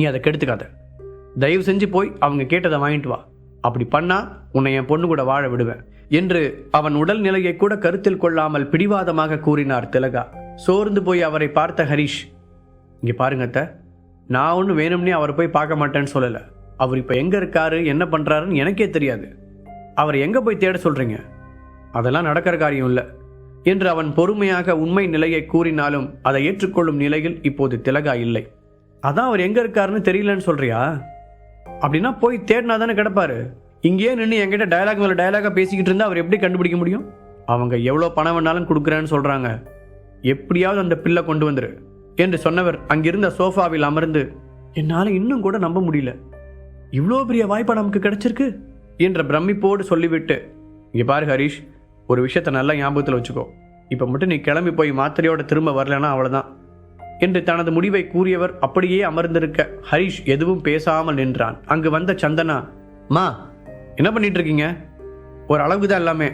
நீ அதை கெடுத்துக்காத. தயவு செஞ்சு போய் அவங்க கேட்டதை வாங்கிட்டு வா. அப்படி பண்ணா உன்னை என் பொண்ணு கூட வாழ விடுவேன் என்று அவன் உடல் நிலையை கூட கருத்தில் கொள்ளாமல் பிடிவாதமாக கூறினார் திலகா. சோர்ந்து போய் அவரை பார்த்த ஹரிஷ் இங்கே பாருங்க அத்த நான் ஒன்று வேணும்னே அவரை போய் பார்க்க மாட்டேன்னு சொல்லலை. அவர் இப்போ எங்கே இருக்காரு என்ன பண்ணுறாருன்னு எனக்கே தெரியாது. அவர் எங்கே போய் தேட சொல்கிறீங்க அதெல்லாம் நடக்கிற காரியம் இல்லை என்று அவன் பொறுமையாக உண்மை நிலையை கூறினாலும் அதை ஏற்றுக்கொள்ளும் நிலையில் இப்போது திலகா இல்லை. அதான் அவர் எங்கே இருக்காருன்னு தெரியலன்னு சொல்கிறியா அப்படின்னா போய் தேடினா தானே கிடப்பாரு. இங்கேயே நின்று என்கிட்ட டயலாக் மேலே டயலாக பேசிக்கிட்டு இருந்தால் அவர் எப்படி கண்டுபிடிக்க முடியும்? அவங்க எவ்வளோ பணம் வேணாலும் கொடுக்குறேன்னு சொல்கிறாங்க எப்படியாவது அந்த பிள்ளை கொண்டு வந்துரு. என்று சொன்னவர் அங்கிருந்த சோஃபாவில் அமர்ந்து என்னால் இன்னும் கூட நம்ப முடியல. இவ்வளோ பெரிய வாய்ப்பு நமக்கு கிடைச்சிருக்கு? என்ற பிரமிப்போடு சொல்லிவிட்டு இங்கே பாரு ஹரிஷ் ஒரு விஷயத்தை நல்லா ஞாபகத்தில் வச்சுக்கோ. இப்போ மட்டும் நீ கிளம்பி போய் மாத்திரையோட திரும்ப வரலன்னா அவ்வளோதான் என்று தனது முடிவை கூறியவர் அப்படியே அமர்ந்திருக்க ஹரிஷ் எதுவும் பேசாமல் நின்றான். அங்கு வந்த சந்தனா மா என்ன பண்ணிட்டு இருக்கீங்க ஒரு அளவுக்கு தான் எல்லாமே.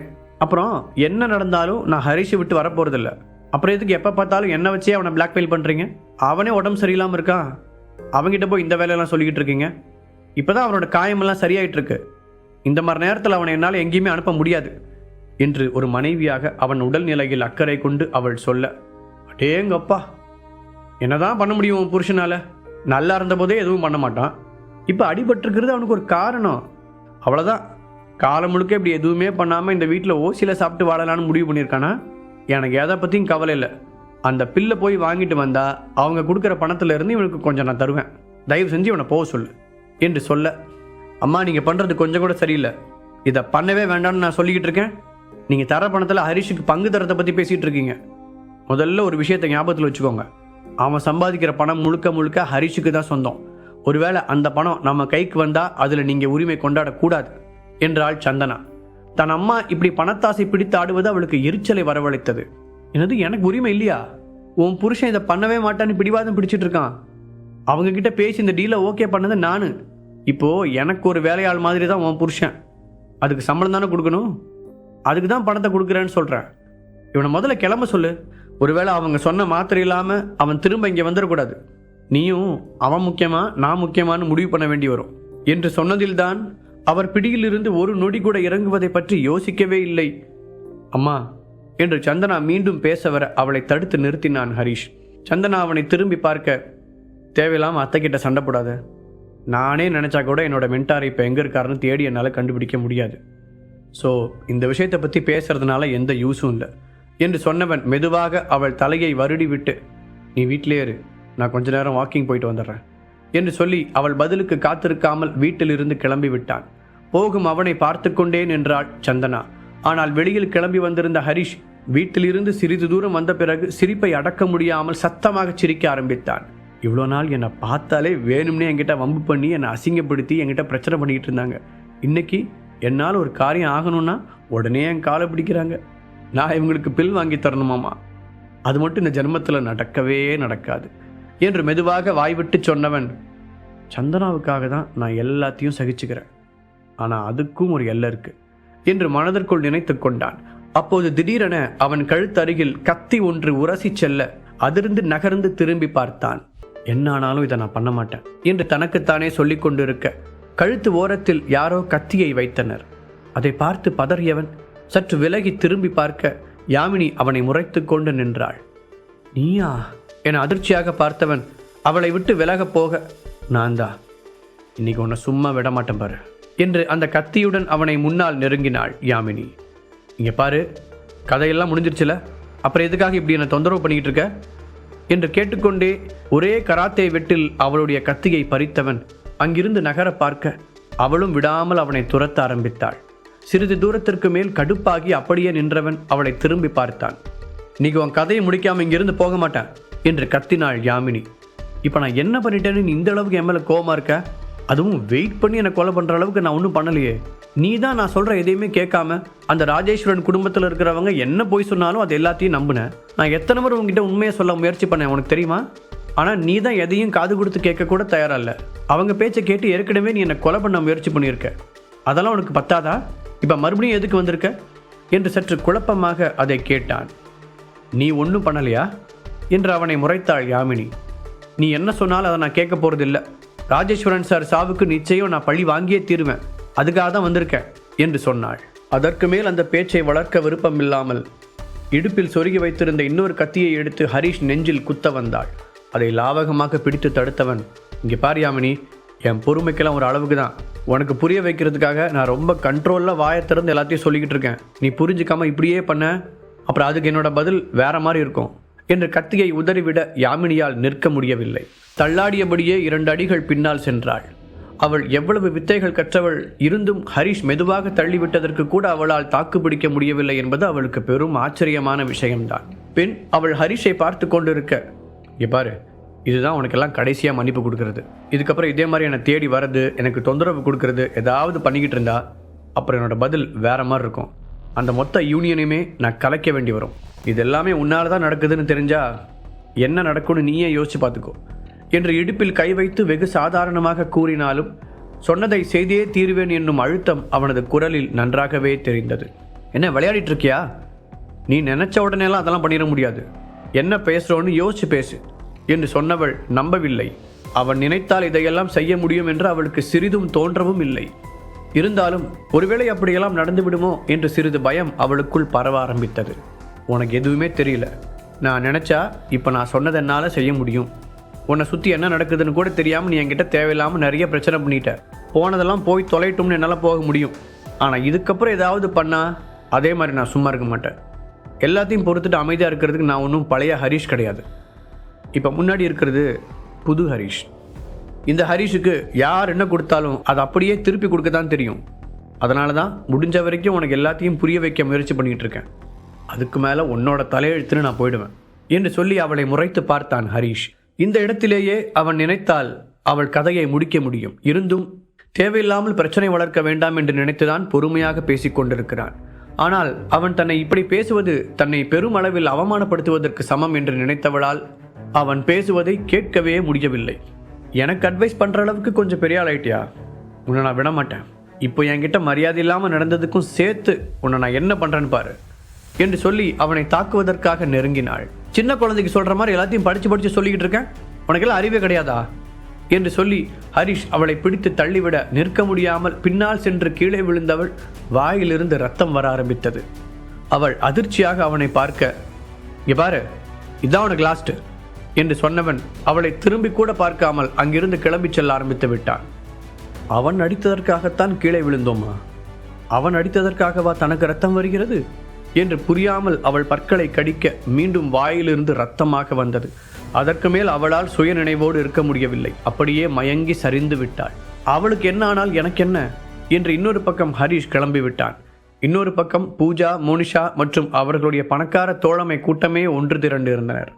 அப்புறம் என்ன நடந்தாலும் நான் ஹரிஷை விட்டு வரப்போறதில்ல. அப்புறம் எதுக்கு எப்போ பார்த்தாலும் என்னை வச்சே அவனை பிளாக்மெயில் பண்ணுறீங்க அவனே உடம்பு சரியில்லாமல் இருக்கான் அவன்கிட்ட போய் இந்த வேலையெல்லாம் சொல்லிக்கிட்டு இருக்கீங்க. இப்போ தான் அவனோட காயமெல்லாம் சரியாயிட்டு இருக்கு இந்த மாதிரி நேரத்தில் அவனை என்னால் எங்கேயுமே அனுப்ப முடியாது என்று ஒரு மனைவியாக அவன் உடல்நிலையில் அக்கறை கொண்டு அவள் சொல்ல அடேங்கப்பா என்னதான் பண்ண முடியும் புருஷனால்? நல்லா இருந்தபோதே எதுவும் பண்ண மாட்டான். இப்போ அடிபட்டிருக்கிறது அவனுக்கு ஒரு காரணம். அவ்வளோதான் காலம் முழுக்க இப்படி எதுவுமே பண்ணாமல் இந்த வீட்டில் ஓசியில் சாப்பிட்டு வாழலான்னு முடிவு பண்ணியிருக்கானா? எனக்கு எதை பற்றியும் கவலை இல்லை. அந்த பில்லை போய் வாங்கிட்டு வந்தால் அவங்க கொடுக்குற பணத்துலேருந்து இவனுக்கு கொஞ்சம் நான் தருவேன். தயவு செஞ்சு இவனை போக சொல்லு. என்று சொல்ல அம்மா நீங்கள் பண்ணுறது கொஞ்சம் கூட சரியில்லை. இதை பண்ணவே வேண்டாம்னு நான் சொல்லிக்கிட்டு இருக்கேன். நீங்கள் தர பணத்தில் ஹரிஷுக்கு பங்கு தரத்தை பற்றி பேசிகிட்டு இருக்கீங்க. முதல்ல ஒரு விஷயத்தை ஞாபகத்தில் வச்சுக்கோங்க. அவன் சம்பாதிக்கிற பணம் முழுக்க முழுக்க ஹரிஷுக்கு தான் சொந்தம். ஒருவேளை அந்த பணம் நம்ம கைக்கு வந்தால் அதில் நீங்கள் உரிமை கொண்டாடக்கூடாது என்றாள் சந்தனா. தன் அம்மா இப்படி பணத்தாசை பிடித்து ஆடுவது அவளுக்கு எரிச்சலை வரவழைத்தது. என்னது எனக்கு உரிமை இல்லையா? உன் புருஷன் இதை பண்ணவே மாட்டான்னு பிடிவாதம் பிடிச்சிட்டு இருக்கான். அவங்க கிட்ட பேசி இந்த டீலை ஓகே பண்ணது நானு. இப்போ எனக்கு ஒரு வேலையாள் மாதிரி தான் உன் புருஷன். அதுக்கு சம்பளம் தானே கொடுக்கணும்? அதுக்கு தான் பணத்தை கொடுக்குறேன்னு சொல்கிறேன் இவனை முதல்ல கிளம்ப சொல்லு. ஒருவேளை அவங்க சொன்ன மாத்திரை இல்லாமல் அவன் திரும்ப இங்கே வந்துடக்கூடாது. நீயும் அவன் முக்கியமா நான் முக்கியமான்னு முடிவு பண்ண வேண்டி வரும். என்று சொன்னதில்தான் அவர் பிடியிலிருந்து ஒரு நொடி கூட இறங்குவதை பற்றி யோசிக்கவே இல்லை. அம்மா என்று சந்தனா மீண்டும் பேச வர அவளை தடுத்து நிறுத்தினான் ஹரிஷ். சந்தனா அவனை திரும்பி பார்க்க தேவையில்லாமல் அத்தைக்கிட்ட சண்டை போடாத. நானே நினச்சா கூட என்னோட மென்டார் இப்போ எங்கே இருக்காருன்னு தேடி என்னால் கண்டுபிடிக்க முடியாது. ஸோ இந்த விஷயத்தை பற்றி பேசுறதுனால எந்த யூஸும் இல்லை. என்று சொன்னவன் மெதுவாக அவள் தலையை வருடி விட்டு நீ வீட்டிலே இரு நான் கொஞ்ச நேரம் வாக்கிங் போயிட்டு வந்துடுறேன் என்று சொல்லி அவள் பதிலுக்கு காத்திருக்காமல் வீட்டிலிருந்து கிளம்பி விட்டான் போகும் அவனை பார்த்து கொண்டே நின்றாள் சந்தனா. ஆனால் வெளியில் கிளம்பி வந்திருந்த ஹரிஷ் வீட்டிலிருந்து சிறிது தூரம் வந்த பிறகு சிரிப்பை அடக்க முடியாமல் சத்தமாக சிரிக்க ஆரம்பித்தான். இவ்வளோ நாள் என்னை பார்த்தாலே வேணும்னே என்கிட்ட வம்பு பண்ணி என்னை அசிங்கப்படுத்தி என்கிட்ட பிரச்சனை பண்ணிக்கிட்டு இருந்தாங்க. இன்னைக்கு என்னால் ஒரு காரியம் ஆகணும்னா உடனே என் காலை பிடிக்கிறாங்க. நான் இவங்களுக்கு பில் வாங்கி தரணுமாமா? அது மட்டும் இந்த ஜென்மத்தில் நடக்கவே நடக்காது. என்று மெதுவாக வாய்விட்டு சொன்னவன் சந்தனாவுக்காக தான் நான் எல்லாத்தையும் சகிச்சுக்கிறேன். ஆனால் அதுக்கும் ஒரு எல்லை இருக்கு என்று மனதிற்குள் நினைத்து கொண்டான். அப்போது திடீரென அவன் கழுத்தருகில் கத்தி ஒன்று உரசி செல்ல அதிர்ந்து நகர்ந்து திரும்பி பார்த்தான். என்ன ஆனாலும் இதை நான் பண்ண மாட்டேன் என்று தனக்குத்தானே சொல்லிக் கொண்டிருக்க கழுத்து ஓரத்தில் யாரோ கத்தியை வைத்தனர். அதை பார்த்து பதறியவன் சற்று விலகி திரும்பி பார்க்க யாமினி அவனை முறைத்து கொண்டு நின்றாள். நீயா? என அதிர்ச்சியாக பார்த்தவன் அவளை விட்டு விலகப் போக நான் தான் இன்னைக்கு உன்னை சும்மா விட மாட்டேன் பாரு என்று அந்த கத்தியுடன் அவனை முன்னால் நெருங்கினாள் யாமினி. இங்கே பாரு கதையெல்லாம் முடிஞ்சிருச்சுல அப்புறம் எதுக்காக இப்படி என்னை தொந்தரவு பண்ணிக்கிட்டு இருக்க? என்று கேட்டுக்கொண்டே ஒரே கராத்தே வெட்டில் அவளுடைய கத்தியை பறித்தவன் அங்கிருந்து நகர பார்க்க அவளும் விடாமல் அவனை துரத்த ஆரம்பித்தாள். சிறிது தூரத்திற்கு மேல் கடுப்பாகி அப்படியே நின்றவன் அவளை திரும்பி பார்த்தான். இன்னைக்கு உன் கதையை முடிக்காம இங்கிருந்து போக மாட்டேன் என்று கத்தினாள் யாமினி. இப்போ நான் என்ன பண்ணிட்டேன்னு நீ இந்த அளவுக்கு என் மேலே கோபமாக இருக்க? அதுவும் வெயிட் பண்ணி என்னை கொலை பண்ணுற அளவுக்கு நான் ஒன்றும் பண்ணலையே. நீ தான் நான் சொல்கிற எதையுமே கேட்காம அந்த ராஜேஸ்வரன் குடும்பத்தில் இருக்கிறவங்க என்ன போய் சொன்னாலும் அது எல்லாத்தையும் நம்பினேன் நான் எத்தனை முறை உங்ககிட்ட உண்மையை சொல்ல முயற்சி பண்ணேன் உனக்கு தெரியுமா? ஆனால் நீ தான் எதையும் காது கொடுத்து கேட்க கூட இல்லை. அவங்க பேச்சை கேட்டு ஏற்கனவே நீ என்னை கொலை பண்ண முயற்சி பண்ணியிருக்க. அதெல்லாம் உனக்கு பத்தாதா? இப்போ மறுபடியும் எதுக்கு வந்திருக்க? என்று சற்று குழப்பமாக அதை கேட்டான். நீ ஒன்றும் பண்ணலையா? என்று அவனை முறைத்தாள் யாமினி. நீ என்ன சொன்னாலும் அதை நான் கேட்க போகிறதில்ல ராஜேஸ்வரன் சார் சாவுக்கு நிச்சயம் நான் பழி வாங்கியே தீருவேன். அதுக்காக தான் வந்திருக்கேன் என்று சொன்னாள். அதற்கு மேல் அந்த பேச்சை வளர்க்க விருப்பமில்லாமல் இடுப்பில் சொருகி வைத்திருந்த இன்னொரு கத்தியை எடுத்து ஹரிஷ் நெஞ்சில் குத்த வந்தாள். அதை லாவகமாக பிடித்து தடுத்தவன் இங்கே பார் யாமினி என் பொறுமைக்கெல்லாம் ஒரு அளவுக்கு தான். உனக்கு புரிய வைக்கிறதுக்காக நான் ரொம்ப கண்ட்ரோலில் வாயை திறந்து எல்லாத்தையும் சொல்லிக்கிட்டு இருக்கேன். நீ புரிஞ்சுக்காமல் இப்படியே பண்ண. அப்புறம் அதுக்கு என்னோட பதில் வேற மாதிரி இருக்கும். என்று கத்தியை உதறிவிட யாமினியால் நிற்க முடியவில்லை. தள்ளாடியபடியே இரண்டு அடிகள் பின்னால் சென்றாள். அவள் எவ்வளவு வித்தைகள் கற்றவள் இருந்தும் ஹரிஷ் மெதுவாக தள்ளிவிட்டதற்கு கூட அவளால் தாக்கு பிடிக்க முடியவில்லை என்பது அவளுக்கு பெரும் ஆச்சரியமான விஷயம்தான். பின் அவள் ஹரிஷை பார்த்து கொண்டிருக்க இப்பாரு இதுதான் உனக்கெல்லாம் கடைசியாக மன்னிப்பு கொடுக்கறது. இதுக்கப்புறம் இதே மாதிரி என்னை தேடி வர்றது எனக்கு தொந்தரவு கொடுக்கறது ஏதாவது பண்ணிக்கிட்டு இருந்தா அப்புறம் என்னோடய பதில் வேறு மாதிரி இருக்கும். அந்த மொத்த யூனியனையுமே நான் கலைக்க வேண்டி வரும். இது எல்லாமே உன்னால தான் நடக்குதுன்னு தெரிஞ்சால் என்ன நடக்கும்னு நீயே யோசிச்சு பார்த்துக்கோ. என்று இடுப்பில் கை வைத்து வெகு சாதாரணமாக கூறினாலும் சொன்னதை செய்தே தீர்வேன் என்னும் அழுத்தம் அவனது குரலில் நன்றாகவே தெரிந்தது. என்ன விளையாடிட்டு இருக்கியா? நீ நினச்ச உடனேலாம் அதெல்லாம் பண்ணிட முடியாது. என்ன பேசுகிறோன்னு யோசிச்சு பேசு. என்று சொன்னவள் நம்பவில்லை. அவன் நினைத்தால் இதையெல்லாம் செய்ய முடியும் என்று அவளுக்கு சிறிதும் தோன்றவும் இல்லை. இருந்தாலும் ஒருவேளை அப்படியெல்லாம் நடந்துவிடுமோ என்று சிறிது பயம் அவளுக்குள் பரவ ஆரம்பித்தது. உனக்கு எதுவுமே தெரியல. நான் நினச்சா இப்போ நான் சொன்னதை என்னால் செய்ய முடியும். உன்னை சுற்றி என்ன நடக்குதுன்னு கூட தெரியாமல் நீ என்கிட்ட தேவையில்லாமல் நிறைய பிரச்சனை பண்ணிட்ட. போனதெல்லாம் போய் தொலைட்டும்னு என்னால் போக முடியும். ஆனால் இதுக்கப்புறம் ஏதாவது பண்ணால் அதே மாதிரி நான் சும்மா இருக்க மாட்டேன். எல்லாத்தையும் பொறுத்துட்டு அமைதியாக இருக்கிறதுக்கு நான் ஒன்றும் பழைய ஹரிஷ் கிடையாது. இப்போ முன்னாடி இருக்கிறது புது ஹரிஷ். இந்த ஹரிஷுக்கு யார் என்ன கொடுத்தாலும் அதை அப்படியே திருப்பி கொடுக்க தான் தெரியும். அதனால தான் முடிஞ்ச வரைக்கும் உனக்கு எல்லாத்தையும் புரிய வைக்க முயற்சி பண்ணிகிட்டு இருக்கேன். அதுக்கு மேலே உன்னோட தலையெழுத்துன்னு நான் போயிடுவேன். என்று சொல்லி அவளை முறைத்து பார்த்தான் ஹரிஷ். இந்த இடத்திலேயே அவன் நினைத்தால் அவள் கதையை முடிக்க முடியும். இருந்தும் தேவையில்லாமல் பிரச்சனை வளர்க்க வேண்டாம் என்று நினைத்துதான் பொறுமையாக பேசிக்கொண்டிருக்கிறான் ஆனால் அவன் தன்னை இப்படி பேசுவது தன்னை பெருமளவில் அவமானப்படுத்துவதற்கு சமம் என்று நினைத்தவளால் அவன் பேசுவதை கேட்கவே முடியவில்லை. எனக்கு அட்வைஸ் பண்ணுற அளவுக்கு கொஞ்சம் பெரிய ஆள் ஆயிட்டியா உன்னை நான் விடமாட்டேன். இப்போ என்கிட்ட மரியாதை இல்லாமல் நடந்ததுக்கும் சேர்த்து உன்னை நான் என்ன பண்ணுறேன்னு பாரு. என்று சொல்லி அவனை தாக்குவதற்காக நெருங்கினாள். சின்ன குழந்தைக்கு சொல்கிற மாதிரி எல்லாத்தையும் படித்து படித்து சொல்லிக்கிட்டு இருக்கேன்? உனக்கெல்லாம் அறிவே கிடையாதா? என்று சொல்லி ஹரிஷ் அவளை பிடித்து தள்ளிவிட நிற்க முடியாமல் பின்னால் சென்று கீழே விழுந்தவள் வாயிலிருந்து ரத்தம் வர ஆரம்பித்தது. அவள் அதிர்ச்சியாக அவனை பார்க்க இங்கே பாரு இதான் உனக்கு லாஸ்ட்டு என்று சொன்னவன் அவளை திரும்பி கூட பார்க்காமல் அங்கிருந்து கிளம்பிச் செல்ல ஆரம்பித்து விட்டான். அவன் அடித்ததற்காகத்தான் கீழே விழுந்தோமா? அவன் அடித்ததற்காகவா தனக்கு ரத்தம் வருகிறது? என்று புரியாமல் அவள் பற்களை கடிக்க மீண்டும் வாயிலிருந்து ரத்தமாக வந்தது. அதற்கு மேல் அவளால் சுய நினைவோடு இருக்க முடியவில்லை. அப்படியே மயங்கி சரிந்து விட்டாள். அவளுக்கு என்ன ஆனால் எனக்கு என்ன என்று இன்னொரு பக்கம் ஹரிஷ் கிளம்பி விட்டான். இன்னொரு பக்கம் பூஜா மோனிஷா மற்றும் அவர்களுடைய பணக்கார தோழமை கூட்டமே ஒன்று திரண்டு இருந்தனர்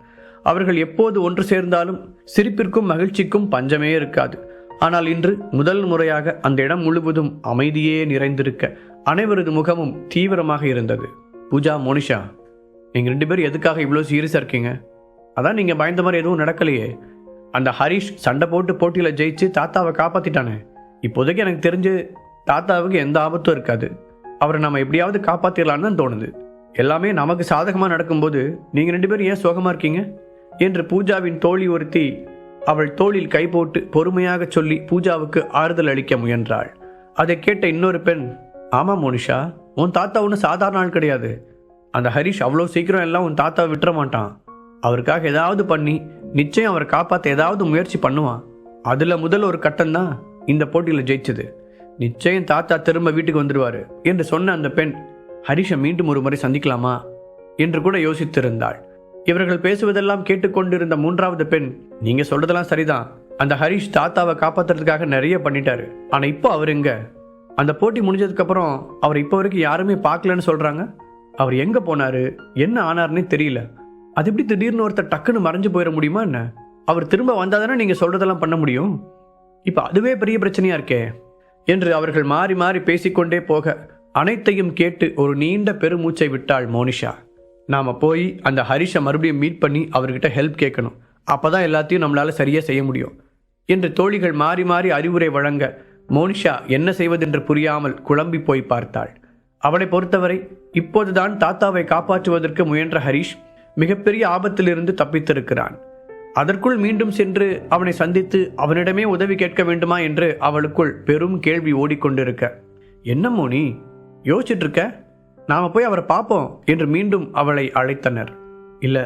அவர்கள் எப்போது ஒன்று சேர்ந்தாலும் சிரிப்பிற்கும் மகிழ்ச்சிக்கும் பஞ்சமே இருக்காது. ஆனால் இன்று முதல் முறையாக அந்த இடம் முழுவதும் அமைதியே நிறைந்திருக்க அனைவரது முகமும் தீவிரமாக இருந்தது. பூஜா மோனிஷா நீங்கள் ரெண்டு பேரும் எதுக்காக இவ்வளோ சீரியஸாக இருக்கீங்க? அதான் நீங்கள் பயந்த மாதிரி எதுவும் நடக்கலையே. அந்த ஹரிஷ் சண்டை போட்டு போட்டியில் ஜெயிச்சு தாத்தாவை காப்பாற்றிட்டானே இப்போதைக்கு எனக்கு தெரிஞ்சு தாத்தாவுக்கு எந்த ஆபத்தும் இருக்காது. அவரை நம்ம எப்படியாவது காப்பாற்றிடலான்னு தான் தோணுது. எல்லாமே நமக்கு சாதகமாக நடக்கும்போது நீங்கள் ரெண்டு பேரும் ஏன் சோகமாக இருக்கீங்க? என்று பூஜாவின் தோழி ஒருத்தி அவள் தோளில் கை போட்டு பொறுமையாக சொல்லி பூஜாவுக்கு ஆறுதல் அளிக்க முயன்றாள். அதை கேட்ட இன்னொரு பெண் ஆமாம் மோனிஷா உன் தாத்தா ஒன்றும் சாதாரண ஆள் கிடையாது. அந்த ஹரிஷ் அவ்வளோ சீக்கிரம் எல்லாம் உன் தாத்தாவை விட்டுற மாட்டான். அவருக்காக ஏதாவது பண்ணி நிச்சயம் அவரை காப்பாற்ற ஏதாவது முயற்சி பண்ணுவான். அதில் முதல் ஒரு கட்டம் தான் இந்த போட்டியில் ஜெயிச்சது. நிச்சயம் தாத்தா திரும்ப வீட்டுக்கு வந்துடுவார் என்று சொன்ன அந்த பெண் ஹரிஷை மீண்டும் ஒரு முறை சந்திக்கலாமா? என்று கூட யோசித்திருந்தாள். இவர்கள் பேசுவதெல்லாம் கேட்டுக்கொண்டிருந்த மூன்றாவது பெண் நீங்க சொல்றதெல்லாம் சரிதான். அந்த ஹரிஷ் தாத்தாவை காப்பாத்துறதுக்காக நிறைய பண்ணிட்டாரு. ஆனா இப்போ அவர் எங்க? அந்த போட்டி முடிஞ்சதுக்கு அப்புறம் அவர் இப்போ வரைக்கும் யாருமே பார்க்கலன்னு சொல்றாங்க? அவர் எங்க போனாரு? என்ன ஆனார்னே தெரியல. அது எப்படி திடீர்னு ஒருத்தர் டக்குன்னு மறைஞ்சு போயிட முடியுமா என்ன? அவர் திரும்ப வந்தாதானே நீங்க சொல்றதெல்லாம் பண்ண முடியும்? இப்போ அதுவே பெரிய பிரச்சனையா இருக்கே. என்று அவர்கள் மாறி மாறி பேசிக்கொண்டே போக அனைத்தையும் கேட்டு ஒரு நீண்ட பெருமூச்சை விட்டாள் மோனிஷா. நாம் போய் அந்த ஹரிஷை மறுபடியும் மீட் பண்ணி அவர்கிட்ட ஹெல்ப் கேட்கணும். அப்போ தான் எல்லாத்தையும் நம்மளால் சரியாக செய்ய முடியும். என்று தோழிகள் மாறி மாறி அறிவுரை வழங்க மோனிஷா என்ன செய்வதென்று புரியாமல் குழம்பி போய் பார்த்தாள். அவளை பொறுத்தவரை இப்போதுதான் தாத்தாவை காப்பாற்றுவதற்கு முயன்ற ஹரிஷ் மிகப்பெரிய ஆபத்திலிருந்து தப்பித்திருக்கிறான். அதற்குள் மீண்டும் சென்று அவனை சந்தித்து அவனிடமே உதவி கேட்க வேண்டுமா என்று அவளுக்குள் பெரும் கேள்வி ஓடிக்கொண்டிருக்க என்ன மோனி? யோசிச்சுட்டு இருக்க? நாம் போய் அவரை பார்ப்போம் என்று மீண்டும் அவளை அழைத்தனர். இல்லை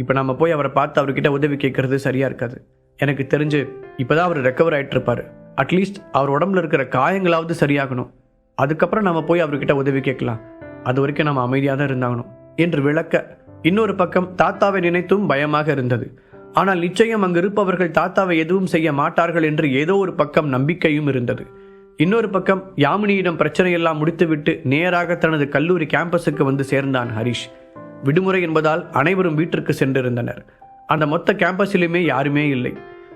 இப்போ நாம் போய் அவரை பார்த்து அவர்கிட்ட உதவி கேட்கறது சரியாக இருக்காது. எனக்கு தெரிஞ்சு இப்போ தான் அவர் ரெக்கவர் ஆகிட்டு இருப்பார் அட்லீஸ்ட் அவர் உடம்புல இருக்கிற காயங்களாவது சரியாகணும். அதுக்கப்புறம் நம்ம போய் அவர்கிட்ட உதவி கேட்கலாம். அது வரைக்கும் நம்ம அமைதியாக தான் இருந்தாகணும் என்று விளக்க இன்னொரு பக்கம் தாத்தாவை நினைத்தும் பயமாக இருந்தது. ஆனால் நிச்சயம் அங்கு இருப்பவர்கள் தாத்தாவை எதுவும் செய்ய மாட்டார்கள் என்று ஏதோ ஒரு பக்கம் நம்பிக்கையும் இருந்தது. இன்னொரு பக்கம் யாமினியிடம் பிரச்சனையெல்லாம் முடித்துவிட்டு நேராக தனது கல்லூரி கேம்பஸுக்கு வந்து சேர்ந்தான் ஹரிஷ். விடுமுறை என்பதால் அனைவரும் வீட்டிற்கு சென்றிருந்தனர். அந்த மொத்த கேம்பஸிலுமே யாருமே இல்லை.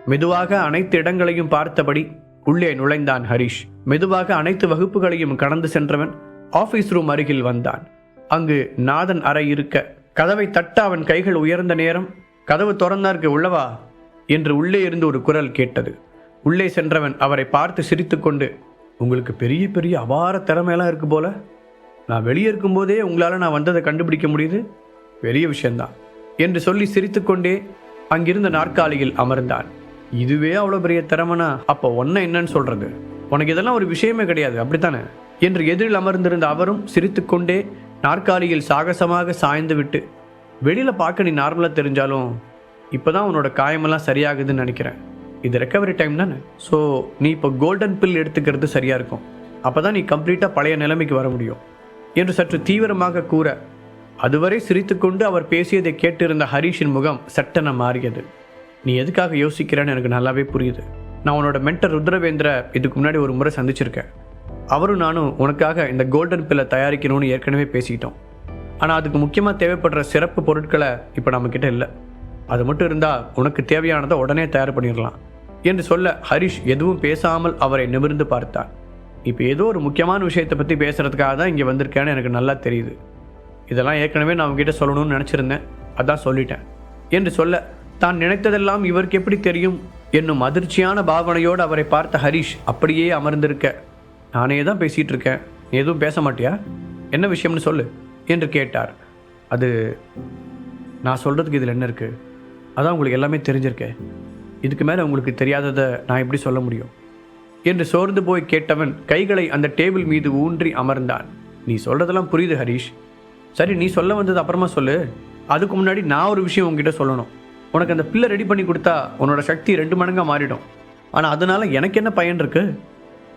மெதுவாக அனைத்து இடங்களையும் பார்த்தபடி உள்ளே நுழைந்தான் ஹரிஷ். மெதுவாக அனைத்து வகுப்புகளையும் கடந்து சென்றவன் ஆஃபீஸ் ரூம் அருகில் வந்தான். அங்கு நாதன் அறை இருக்க கதவை தட்ட அவன் கைகள் உயர்ந்த நேரம் கதவு திறந்தார்க்கு உள்ளவா? என்று உள்ளே இருந்து ஒரு குரல் கேட்டது. உள்ளே சென்றவன் அவரை பார்த்து சிரித்துக்கொண்டு உங்களுக்கு பெரிய பெரிய அபார திறமையெல்லாம் இருக்குது போல். நான் வெளியே இருக்கும்போதே உங்களால் நான் வந்ததை கண்டுபிடிக்க முடியுது? பெரிய விஷயம்தான். என்று சொல்லி சிரித்துக்கொண்டே அங்கிருந்த நாற்காலியில் அமர்ந்தான். இதுவே அவ்வளோ பெரிய திறமைனா அப்போ ஒன்றை என்னன்னு சொல்கிறது உனக்கு இதெல்லாம் ஒரு விஷயமே கிடையாது அப்படித்தானே? என்று எதிரில் அமர்ந்திருந்த அவரும் சிரித்துக்கொண்டே நாற்காலியில் சாகசமாக சாய்ந்து விட்டு வெளியில் பார்க்க நீ நார்மலாக தெரிஞ்சாலும் இப்போதான் உன்னோட காயமெல்லாம் சரியாகுதுன்னு நினைக்கிறேன். இது ரெக்கவரி டைம் தானே? ஸோ நீ இப்போ கோல்டன் பில் எடுத்துக்கிறது சரியாக இருக்கும். அப்போ தான் நீ கம்ப்ளீட்டாக பழைய நிலைமைக்கு வர முடியும். என்று சற்று தீவிரமாக கூற அதுவரை சிரித்துக்கொண்டு அவர் பேசியதை கேட்டிருந்த ஹரிஷின் முகம் சட்டென மாறியது. நீ எதுக்காக யோசிக்கிறேன்னு எனக்கு நல்லாவே புரியுது. நான் உன்னோட மென்டர் ருத்ரவேந்திர இதுக்கு முன்னாடி ஒரு முறை சந்திச்சிருக்கேன். அவரும் நானும் உனக்காக இந்த கோல்டன் பில்லை தயாரிக்கணும்னு ஏற்கனவே பேசிக்கிட்டோம். ஆனால் அதுக்கு முக்கியமாக தேவைப்படுற சிறப்பு பொருட்களை இப்போ நம்மக்கிட்ட இல்லை. அது மட்டும் இருந்தால் உனக்கு தேவையானதை உடனே தயார் பண்ணிடலாம். என்று சொல்ல ஹரிஷ் எதுவும் பேசாமல் அவரை நிமிர்ந்து பார்த்தான். இப்போ ஏதோ ஒரு முக்கியமான விஷயத்தை பற்றி பேசுகிறதுக்காக தான் இங்கே வந்திருக்கேன்னு எனக்கு நல்லா தெரியுது. இதெல்லாம் ஏற்கனவே நான் உங்ககிட்ட சொல்லணும்னு நினச்சிருந்தேன். அதான் சொல்லிட்டேன். என்று சொல்ல தான் நினைத்ததெல்லாம் இவருக்கு எப்படி தெரியும்? என்னும் அதிர்ச்சியான பாவனையோடு அவரை பார்த்த ஹரிஷ் அப்படியே அமர்ந்திருக்க. நானே தான் பேசிகிட்டு இருக்கேன். நீ எதுவும் பேச மாட்டியா? என்ன விஷயம்னு சொல்லு. என்று கேட்டார். அது நான் சொல்கிறதுக்கு இதில் என்ன இருக்குது அதான் உங்களுக்கு எல்லாமே தெரிஞ்சிருக்கேன் இதுக்கு மேலே உங்களுக்கு தெரியாததை நான் எப்படி சொல்ல முடியும்? என்று சோர்ந்து போய் கேட்டவன் கைகளை அந்த டேபிள் மீது ஊன்றி அமர்ந்தான். நீ சொல்கிறதெல்லாம் புரியுது ஹரிஷ். சரி நீ சொல்ல வந்தது அப்புறமா சொல்லு. அதுக்கு முன்னாடி நான் ஒரு விஷயம் உங்ககிட்ட சொல்லணும். உனக்கு அந்த பிள்ளை ரெடி பண்ணி கொடுத்தா உன்னோட சக்தி ரெண்டு மடங்காக மாறிடும். ஆனால் அதனால் எனக்கு என்ன பயன் இருக்கு?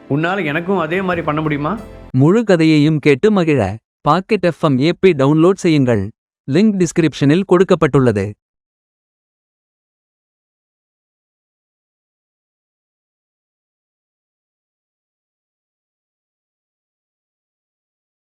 உன்னால் எனக்கும் அதே மாதிரி பண்ண முடியுமா? முழு கதையையும் கேட்டு மகிழ. பாக்கெட் எஃப்எம் ஏபி டவுன்லோட் செய்யுங்கள். லிங்க் டிஸ்கிரிப்ஷனில் கொடுக்கப்பட்டுள்ளது.